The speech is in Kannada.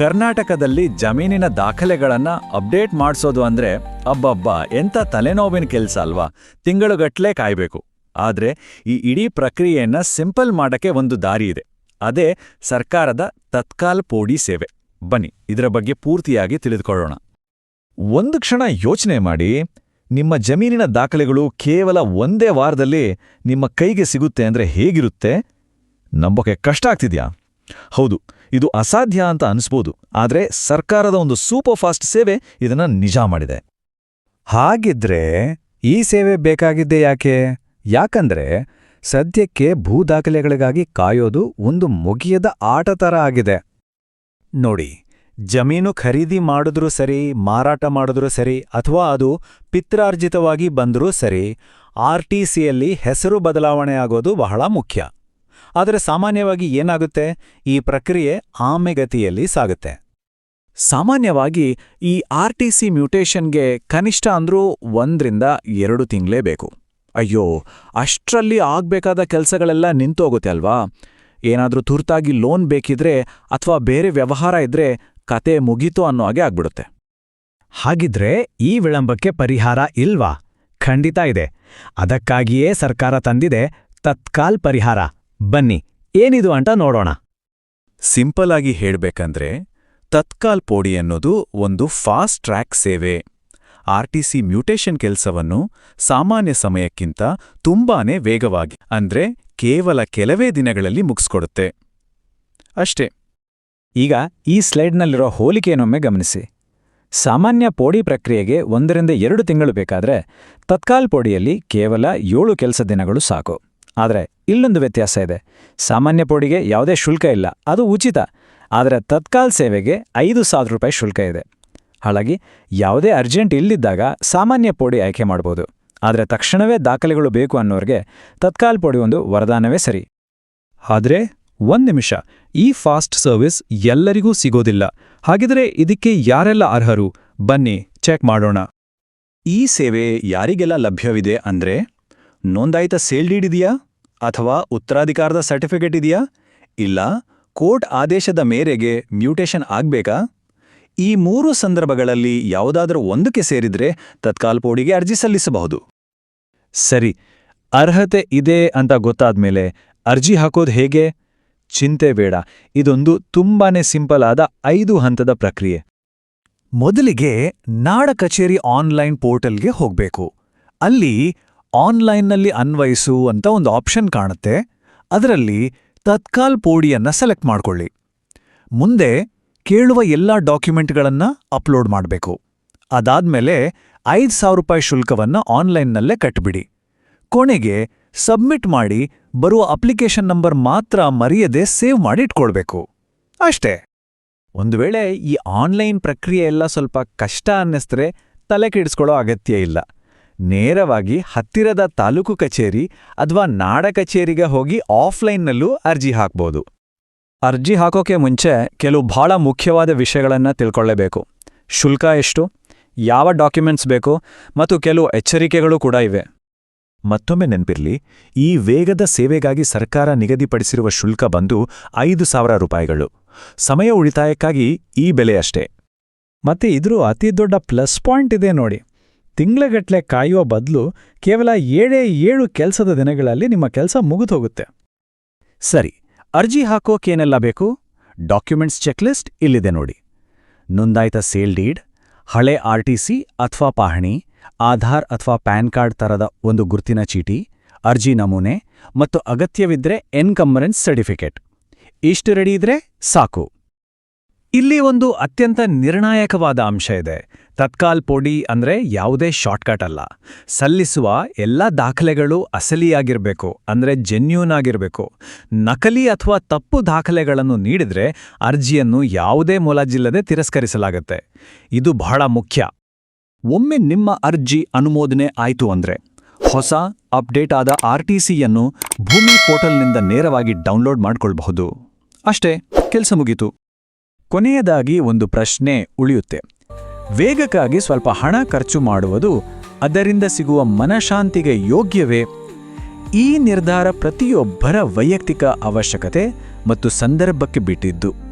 ಕರ್ನಾಟಕದಲ್ಲಿ ಜಮೀನಿನ ದಾಖಲೆಗಳನ್ನ ಅಪ್ಡೇಟ್ ಮಾಡಿಸೋದು ಅಂದ್ರೆ ಅಬ್ಬಬ್ಬ, ಎಂಥ ತಲೆನೋವಿನ ಕೆಲಸ ಅಲ್ವಾ? ತಿಂಗಳುಗಟ್ಲೆ ಕಾಯ್ಬೇಕು. ಆದ್ರೆ ಈ ಇಡೀ ಪ್ರಕ್ರಿಯೆಯನ್ನ ಸಿಂಪಲ್ ಮಾಡಕ್ಕೆ ಒಂದು ದಾರಿ ಇದೆ. ಅದೇ ಸರ್ಕಾರದ ತತ್ಕಾಲ್ ಪೋಡಿ ಸೇವೆ. ಬನ್ನಿ, ಇದರ ಬಗ್ಗೆ ಪೂರ್ತಿಯಾಗಿ ತಿಳಿದುಕೊಳ್ಳೋಣ. ಒಂದು ಕ್ಷಣ ಯೋಚನೆ ಮಾಡಿ, ನಿಮ್ಮ ಜಮೀನಿನ ದಾಖಲೆಗಳು ಕೇವಲ ಒಂದೇ ವಾರದಲ್ಲಿ ನಿಮ್ಮ ಕೈಗೆ ಸಿಗುತ್ತೆ ಅಂದ್ರೆ ಹೇಗಿರುತ್ತೆ? ನಂಬೋಕೆ ಕಷ್ಟ ಆಗ್ತಿದ್ಯಾ? ಹೌದು, ಇದು ಅಸಾಧ್ಯ ಅಂತ ಅನಿಸ್ಬೋದು, ಆದರೆ ಸರ್ಕಾರದ ಒಂದು ಸೂಪರ್ ಫಾಸ್ಟ್ ಸೇವೆ ಇದನ್ನ ನಿಜ ಮಾಡಿದೆ. ಹಾಗಿದ್ರೆ ಈ ಸೇವೆ ಬೇಕಾಗಿದ್ದೆ ಯಾಕೆ? ಯಾಕಂದ್ರೆ ಸದ್ಯಕ್ಕೆ ಭೂ ದಾಖಲೆಗಳಿಗಾಗಿ ಕಾಯೋದು ಒಂದು ಮುಗಿಯದ ಆಟ ಥರ ಆಗಿದೆ. ನೋಡಿ, ಜಮೀನು ಖರೀದಿ ಮಾಡಿದ್ರೂ ಸರಿ, ಮಾರಾಟ ಮಾಡಿದ್ರೂ ಸರಿ, ಅಥವಾ ಅದು ಪಿತ್ರಾರ್ಜಿತವಾಗಿ ಬಂದರೂ ಸರಿ, ಆರ್ ಟಿ ಸಿಯಲ್ಲಿ ಹೆಸರು ಬದಲಾವಣೆ ಆಗೋದು ಬಹಳ ಮುಖ್ಯ. ಆದರೆ ಸಾಮಾನ್ಯವಾಗಿ ಏನಾಗುತ್ತೆ? ಈ ಪ್ರಕ್ರಿಯೆ ಆಮೆಗತಿಯಲ್ಲಿ ಸಾಗುತ್ತೆ. ಸಾಮಾನ್ಯವಾಗಿ ಈ ಆರ್ ಟಿ ಸಿ ಮ್ಯೂಟೇಷನ್ಗೆ ಕನಿಷ್ಠ ಅಂದ್ರೂ ಒಂದ್ರಿಂದ ಎರಡು ತಿಂಗಳೇ ಬೇಕು. ಅಯ್ಯೋ, ಅಷ್ಟರಲ್ಲಿ ಆಗ್ಬೇಕಾದ ಕೆಲಸಗಳೆಲ್ಲ ನಿಂತೋಗುತ್ತೆ ಅಲ್ವಾ? ಏನಾದರೂ ತುರ್ತಾಗಿ ಲೋನ್ ಬೇಕಿದ್ರೆ ಅಥವಾ ಬೇರೆ ವ್ಯವಹಾರ ಇದ್ರೆ ಕತೆ ಮುಗೀತು ಅನ್ನೋ ಹಾಗೆ ಆಗ್ಬಿಡುತ್ತೆ. ಹಾಗಿದ್ರೆ ಈ ವಿಳಂಬಕ್ಕೆ ಪರಿಹಾರ ಇಲ್ವಾ? ಖಂಡಿತ ಇದೆ. ಅದಕ್ಕಾಗಿಯೇ ಸರ್ಕಾರ ತಂದಿದೆ ತತ್ಕಾಲ್ ಪರಿಹಾರ. ಬನ್ನಿ ಏನಿದು ಅಂತ ನೋಡೋಣ. ಸಿಂಪಲ್ ಆಗಿ ಹೇಳ್ಬೇಕಂದ್ರೆ ತತ್ಕಾಲ್ ಪೋಡಿ ಅನ್ನೋದು ಒಂದು ಫಾಸ್ಟ್ ಟ್ರ್ಯಾಕ್ ಸೇವೆ. ಆರ್ಟಿಸಿ ಮ್ಯೂಟೇಷನ್ ಕೆಲಸವನ್ನು ಸಾಮಾನ್ಯ ಸಮಯಕ್ಕಿಂತ ತುಂಬಾನೇ ವೇಗವಾಗಿ ಅಂದ್ರೆ ಕೇವಲ ಕೆಲವೇ ದಿನಗಳಲ್ಲಿ ಮುಗಿಸ್ಕೊಡುತ್ತೆ. ಅಷ್ಟೇ. ಈಗ ಈ ಸ್ಲೈಡ್ನಲ್ಲಿರೋ ಹೋಲಿಕೆಯನ್ನೊಮ್ಮೆ ಗಮನಿಸಿ. ಸಾಮಾನ್ಯ ಪೋಡಿ ಪ್ರಕ್ರಿಯೆಗೆ ಒಂದರಿಂದ ಎರಡು ತಿಂಗಳು ಬೇಕಾದ್ರೆ ತತ್ಕಾಲ್ ಪೋಡಿಯಲ್ಲಿ ಕೇವಲ ಏಳು ಕೆಲಸ ದಿನಗಳು ಸಾಕು. ಆದರೆ ಇಲ್ಲೊಂದು ವ್ಯತ್ಯಾಸ ಇದೆ. ಸಾಮಾನ್ಯ ಪೋಡಿಗೆ ಯಾವುದೇ ಶುಲ್ಕ ಇಲ್ಲ. ಅದು ಉಚಿತ. ಆದರೆ ತತ್ಕಾಲ್ ಸೇವೆಗೆ ಐದು ಸಾವಿರ ರೂಪಾಯಿ ಶುಲ್ಕ ಇದೆ. ಹಾಗಾಗಿ ಯಾವುದೇ ಅರ್ಜೆಂಟ್ ಇಲ್ಲಿದ್ದಾಗ ಸಾಮಾನ್ಯ ಪೋಡಿ ಆಯ್ಕೆ ಮಾಡ್ಬೋದು. ಆದರೆ ತಕ್ಷಣವೇ ದಾಖಲೆಗಳು ಬೇಕು ಅನ್ನೋರಿಗೆ ತತ್ಕಾಲ್ ಪೋಡಿ ಒಂದು ವರದಾನವೇ ಸರಿ. ಆದರೆ ಒಂದು ನಿಮಿಷ. ಈ ಫಾಸ್ಟ್ ಸರ್ವಿಸ್ ಎಲ್ಲರಿಗೂ ಸಿಗೋದಿಲ್ಲ. ಹಾಗಿದ್ರೆ ಇದಕ್ಕೆ ಯಾರೆಲ್ಲ ಅರ್ಹರು? ಬನ್ನಿ ಚೆಕ್ ಮಾಡೋಣ. ಈ ಸೇವೆ ಯಾರಿಗೆಲ್ಲ ಲಭ್ಯವಿದೆ ಅಂದ್ರೆ? ನೋಂದಾಯಿತ ಸೇಲ್ ಡೀಡ್ ಇದೆಯಾ? ಅಥವಾ ಉತ್ತರಾಧಿಕಾರದ ಸರ್ಟಿಫಿಕೇಟ್ ಇದೆಯಾ? ಇಲ್ಲ, ಕೋರ್ಟ್ ಆದೇಶದ ಮೇರೆಗೆ ಮ್ಯೂಟೇಷನ್ ಆಗ್ಬೇಕಾ? ಈ ಮೂರು ಸಂದರ್ಭಗಳಲ್ಲಿ ಯಾವುದಾದರೂ ಒಂದಕ್ಕೆ ಸೇರಿದ್ರೆ ತತ್ಕಾಲ್ ಪೋಡಿಗೆ ಅರ್ಜಿ ಸಲ್ಲಿಸಬಹುದು. ಸರಿ, ಅರ್ಹತೆ ಇದೆ ಅಂತ ಗೊತ್ತಾದ್ಮೇಲೆ ಅರ್ಜಿ ಹಾಕೋದು ಹೇಗೆ? ಚಿಂತೆ ಬೇಡ, ಇದೊಂದು ತುಂಬಾನೇ ಸಿಂಪಲ್ ಆದ ಐದು ಹಂತದ ಪ್ರಕ್ರಿಯೆ. ಮೊದಲಿಗೆ ನಾಡ ಕಚೇರಿ ಆನ್ಲೈನ್ ಪೋರ್ಟಲ್ಗೆ ಹೋಗ್ಬೇಕು. ಅಲ್ಲಿ ಆನ್ಲೈನ್ನಲ್ಲಿ ಅನ್ವಯಿಸು ಅಂತ ಒಂದು ಆಪ್ಷನ್ ಕಾಣುತ್ತೆ. ಅದರಲ್ಲಿ ತತ್ಕಾಲ್ ಪೋಡಿಯನ್ನ ಸೆಲೆಕ್ಟ್ ಮಾಡ್ಕೊಳ್ಳಿ. ಮುಂದೆ ಕೇಳುವ ಎಲ್ಲಾ ಡಾಕ್ಯುಮೆಂಟ್ಗಳನ್ನ ಅಪ್ಲೋಡ್ ಮಾಡಬೇಕು. ಅದಾದ್ಮೇಲೆ ಐದು ಸಾವಿರ ರೂಪಾಯಿ ಶುಲ್ಕವನ್ನ ಆನ್ಲೈನ್ನಲ್ಲೇ ಕಟ್ಬಿಡಿ. ಕೊನೆಗೆ ಸಬ್ಮಿಟ್ ಮಾಡಿ ಬರುವ ಅಪ್ಲಿಕೇಶನ್ ನಂಬರ್ ಮಾತ್ರ ಮರೆಯದೆ ಸೇವ್ ಮಾಡಿ ಇಟ್ಕೊಳ್ಬೇಕು. ಅಷ್ಟೇ. ಒಂದು ವೇಳೆ ಈ ಆನ್ಲೈನ್ ಪ್ರಕ್ರಿಯೆ ಎಲ್ಲ ಸ್ವಲ್ಪ ಕಷ್ಟ ಅನ್ನಿಸ್ದ್ರೆ ತಲೆ ಕೆಡಿಸ್ಕೊಳ್ಳೋ ಅಗತ್ಯ ಇಲ್ಲ. ನೇರವಾಗಿ ಹತ್ತಿರದ ತಾಲೂಕು ಕಚೇರಿ ಅಥವಾ ನಾಡ ಕಚೇರಿಗೆ ಹೋಗಿ ಆಫ್ಲೈನ್ನಲ್ಲೂ ಅರ್ಜಿ ಹಾಕ್ಬೋದು. ಅರ್ಜಿ ಹಾಕೋಕೆ ಮುಂಚೆ ಕೆಲವು ಬಹಳ ಮುಖ್ಯವಾದ ವಿಷಯಗಳನ್ನು ತಿಳ್ಕೊಳ್ಳೇಬೇಕು. ಶುಲ್ಕ ಎಷ್ಟು? ಯಾವ ಡಾಕ್ಯುಮೆಂಟ್ಸ್ ಬೇಕು? ಮತ್ತು ಕೆಲವು ಎಚ್ಚರಿಕೆಗಳು ಕೂಡ ಇವೆ. ಮತ್ತೊಮ್ಮೆ ನೆನಪಿರಲಿ ಈ ವೇಗದ ಸೇವೆಗಾಗಿ ಸರ್ಕಾರ ನಿಗದಿಪಡಿಸಿರುವ ಶುಲ್ಕ ಬಂದು ಐದು ಸಾವಿರ ರೂಪಾಯಿಗಳು. ಸಮಯ ಉಳಿತಾಯಕ್ಕಾಗಿ ಈ ಬೆಲೆ ಅಷ್ಟೇ. ಮತ್ತೆ ಇದ್ರೂ ಅತಿ ದೊಡ್ಡ ಪ್ಲಸ್ ಪಾಯಿಂಟ್ ಇದೆ ನೋಡಿ. ತಿಂಗಳಗಟ್ಲೆ ಕಾಯುವ ಬದಲು ಕೇವಲ ಏಳೇ ಏಳು ಕೆಲಸದ ದಿನಗಳಲ್ಲಿ ನಿಮ್ಮ ಕೆಲಸ ಮುಗಿದೋಗುತ್ತೆ. ಸರಿ, ಅರ್ಜಿ ಹಾಕೋಕೇನೆಲ್ಲ ಬೇಕು? ಡಾಕ್ಯುಮೆಂಟ್ಸ್ ಚೆಕ್ಲಿಸ್ಟ್ ಇಲ್ಲಿದೆ ನೋಡಿ. ನೋಂದಾಯಿತ ಸೇಲ್ ಡೀಡ್, ಹಳೆ ಆರ್ಟಿಸಿ ಅಥವಾ ಪಾಹಣಿ, ಆಧಾರ್ ಅಥವಾ ಪ್ಯಾನ್ ಕಾರ್ಡ್ ತರದ ಒಂದು ಗುರುತಿನ ಚೀಟಿ, ಅರ್ಜಿ ನಮೂನೆ ಮತ್ತು ಅಗತ್ಯವಿದ್ರೆ ಎನ್ಕಂಬರೆನ್ಸ್ ಸರ್ಟಿಫಿಕೇಟ್. ಇಷ್ಟು ರೆಡಿ ಇದ್ರೆ ಸಾಕು. ಇಲ್ಲಿ ಒಂದು ಅತ್ಯಂತ ನಿರ್ಣಾಯಕವಾದ ಅಂಶ ಇದೆ. ತತ್ಕಾಲ್ ಪೋಡಿ ಅಂದ್ರೆ ಯಾವುದೇ ಶಾರ್ಟ್ಕಟ್ ಅಲ್ಲ. ಸಲ್ಲಿಸುವ ಎಲ್ಲ ದಾಖಲೆಗಳು ಅಸಲಿಯಾಗಿರಬೇಕು, ಅಂದ್ರೆ ಜೆನ್ಯೂನ್ ಆಗಿರಬೇಕು. ನಕಲಿ ಅಥವಾ ತಪ್ಪು ದಾಖಲೆಗಳನ್ನು ನೀಡಿದ್ರೆ ಅರ್ಜಿಯನ್ನು ಯಾವುದೇ ಮುಲಾಜಿಲ್ಲದೆ ತಿರಸ್ಕರಿಸಲಾಗುತ್ತೆ. ಇದು ಬಹಳ ಮುಖ್ಯ. ಒಮ್ಮೆ ನಿಮ್ಮ ಅರ್ಜಿ ಅನುಮೋದನೆ ಆಯಿತು ಅಂದ್ರೆ ಹೊಸ, ಅಪ್ಡೇಟ್ ಆದ ಆರ್ ಟಿ ಸಿಯನ್ನು ಭೂಮಿ ಪೋರ್ಟಲ್ನಿಂದ ನೇರವಾಗಿ ಡೌನ್ಲೋಡ್ ಮಾಡಿಕೊಳ್ಬಹುದು. ಅಷ್ಟೇ, ಕೆಲಸ ಮುಗೀತು. ಕೊನೆಯದಾಗಿ ಒಂದು ಪ್ರಶ್ನೆ ಉಳಿಯುತ್ತೆ. ವೇಗಕ್ಕಾಗಿ ಸ್ವಲ್ಪ ಹಣ ಖರ್ಚು ಮಾಡುವುದು ಅದರಿಂದ ಸಿಗುವ ಮನಶಾಂತಿಗೆ ಯೋಗ್ಯವೇ? ಈ ನಿರ್ಧಾರ ಪ್ರತಿಯೊಬ್ಬರ ವೈಯಕ್ತಿಕ ಅವಶ್ಯಕತೆ ಮತ್ತು ಸಂದರ್ಭಕ್ಕೆ ಬಿಟ್ಟಿದ್ದು.